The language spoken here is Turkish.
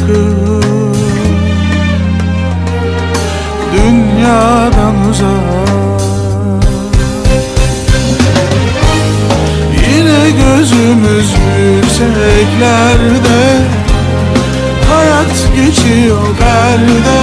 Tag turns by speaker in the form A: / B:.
A: yakın Dünyadan uzak. Yine gözümüz yükseklerde. Hayat geçiyor perde